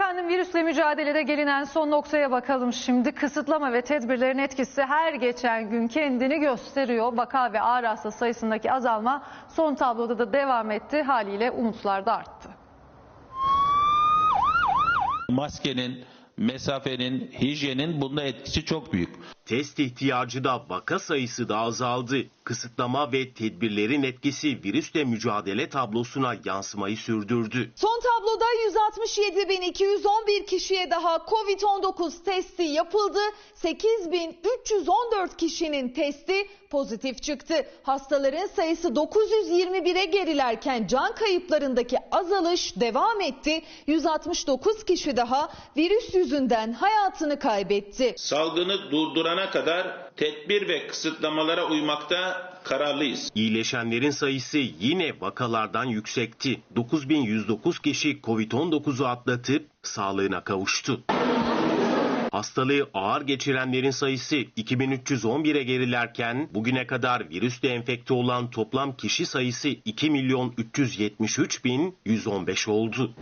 Efendim virüsle mücadelede gelinen son noktaya bakalım şimdi. Kısıtlama ve tedbirlerin etkisi her geçen gün kendini gösteriyor. Vaka ve ağır hasta sayısındaki azalma son tabloda da devam etti. Haliyle umutlar da arttı. Maskenin, mesafenin, hijyenin bunda etkisi çok büyük. Test ihtiyacı da vaka sayısı da azaldı. Kısıtlama ve tedbirlerin etkisi virüsle mücadele tablosuna yansımayı sürdürdü. Son tabloda 167.211 kişiye daha Covid-19 testi yapıldı. 8.314 kişinin testi pozitif çıktı. Hastaların sayısı 921'e gerilerken can kayıplarındaki azalış devam etti. 169 kişi daha virüs yüzünden hayatını kaybetti. Salgını durdurana kadar tedbir ve kısıtlamalara uymakta kararlıyız. İyileşenlerin sayısı yine vakalardan yüksekti. 9109 kişi Covid-19'u atlatıp sağlığına kavuştu. Hastalığı ağır geçirenlerin sayısı 2311'e gerilerken bugüne kadar virüsle enfekte olan toplam kişi sayısı 2 milyon 373 bin 115 oldu.